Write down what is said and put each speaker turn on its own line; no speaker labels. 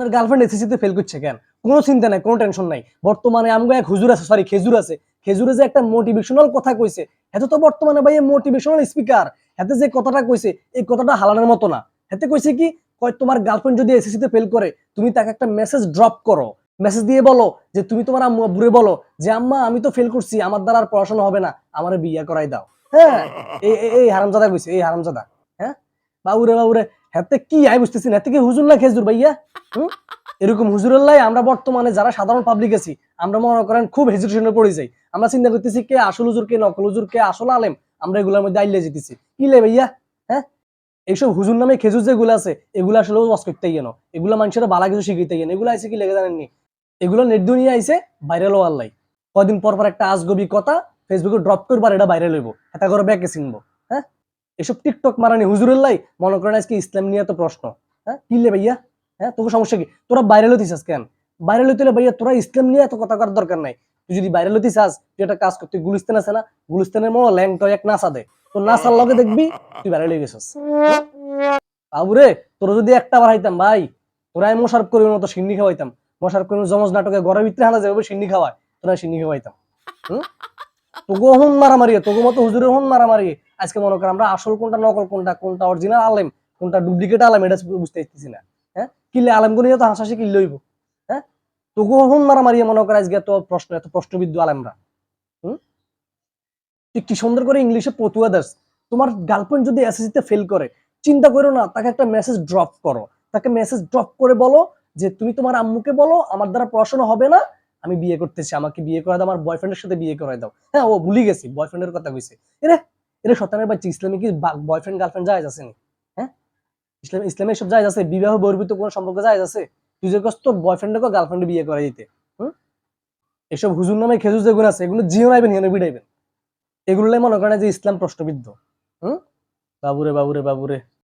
আপনার গার্লফ্রেন্ড এসএসসিতে ফেল করছে কেন? কোনো চিন্তা নাই, কোনো টেনশন নাই। বর্তমানে আমগো এক হুজুর আছে সরি খেজুর আছে। খেজুরে যে একটা মোটিভেশনাল কথা কইছে এত তো বর্তমানে ভাই মোটিভেশনাল স্পিকার হাতে যে কথাটা কইছে, এই কথাটা হালানোর মতো না। হাতে কইছে কি, কয় তোমার গার্লফ্রেন্ড যদি এসএসসিতে ফেল করে, তুমি তাকে একটা মেসেজ ড্রপ করো। মেসেজ দিয়ে বলো যে, তুমি তোমার আম্মু আব্বুরে বলো যে, আম্মা, আমি তো ফেল করছি, আমার দ্বারা আর পড়াশোনা হবে না, আমার বিয়ে করাই দাও। হ্যাঁ? এই হারামজাদা কইছে, এই হারামজাদা। বাবুরে বাবুরে হাতে কি আই বুঝতেছি না? হাতে কি হুজুর না খেজুর ভাইয়া? এরকম হুজুরের লাই আমরা বর্তমানে যারা সাধারণ পাবলিক আছি, আমরা মনে করেন খুব হেজিটেশনে পড়ে যাই। আমরা চিন্তা করতেছি কে আসল হুজুর, কে নকল হুজুর, কে আসল আলেম? আমরা এগুলোর মধ্যে আইলে যেতেছি। কি লে ভাইয়া? হ্যাঁ? এইসব হুজুর নামে খেজুর যেগুলো আছে, এগুলো আসলে ওয়াজ করতে গেন এগুলো মানুষের বালা কিছু শিখিতে গেন এগুলো আইসে কি লেগে জানেননি? এগুলো নেট দুনিয়া আইসে ভাইরাল হওয়ার লাই। কদিন পর পর একটা আজগবি কথা ফেসবুকে ড্রপ করবার এটা ভাইরাল হইব। এটা করে ব্যাকে চিনবো। হ্যাঁ? এসব টিকটক মারানি, হুজুরের মনে করেন আজকে ইসলাম নিয়ে তো প্রশ্ন। হ্যাঁ? কি লে ভাইয়া? হ্যাঁ? তোকে সমস্যা কি? তোরা ভাইরাল হতিস কেন? ভাইরাল হইতে ভাইয়া তোরা ইসলাম নিয়ে এত কথা করার দরকার নাই। তুই যদি ভাইরাল হতে চাস তুই একটা কাজ কর, তুই গুলিস্তান আছে না? গুলিস্তানের মতো ল্যাংটা এক নাচা দে। তোর নাচার লগে দেখবি তুই ভাইরাল হয়ে গেছিস। বাবুরে, তোর যদি একটা বার হাইতাম, ভাই, তোরা আমি মশার করির মতো সিন্নি খাওয়াইতাম। মশার করির জমজ নাটকে ঘরের ভিতরে হানা যাবে সিন্নি খাওয়ায়। তোরা সিন্নি খাওয়াইতাম। হুম? মারামারি মতো হুজুরের মারামারি। আজকে মনে কর আমরা আসল কোনটা, নকল কোনটা কোনটা অরিজিনাল আলেম, কোনটা ডুপ্লিকেট আলেম, এটা বুঝতে পারতেছি না। হ্যাঁ? কিলে তো হইব। হ্যাঁ? মারামারি মনে কর আজকে এত প্রশ্ন, এত প্রশ্নবিদ্ধ আলেমরা। হুম? কি সুন্দর করে ইংলিশে দাস। তোমার গার্লফ্রেন্ড যদি এসএসসিতে ফেল করে, চিন্তা করো না, তাকে একটা মেসেজ ড্রপ করো। তাকে মেসেজ ড্রপ করে বলো যে, তুমি তোমার আম্মুকে বলো, আমার দ্বারা পড়াশোনা হবে না আমি বিয়ে করতেছি, আমাকে বিয়ে করে দাও, আমার বয়ফ্রেন্ডের সাথে বিয়ে করে দাও। হ্যাঁ ও ভুলি গেছি বয়ফ্রেন্ডের কথা কইছে। এরে এরে শতানের বাচ্চা, ইসলামে কি বয়ফ্রেন্ড গার্লফ্রেন্ড যায় আছে নি হ্যাঁ? ইসলাম ইসলামে সব যায় আছে? বিবাহ বহির্ভূত কোনো সম্পর্ক যায় আছে? তুই যে কষ্ট বয়ফ্রেন্ডকে গার্লফ্রেন্ডে বিয়ে করে দিতে, হুম? এসব হুজুর নামে খেজুর যেগুলো আছে, এগুলো জিও নাইবেন হিনে বিড়াইবেন। এগুলোই মনে করেন যে ইসলাম প্রশ্নবিদ্ধ, হুম? বাবুরে বাবুরে বাবুরে।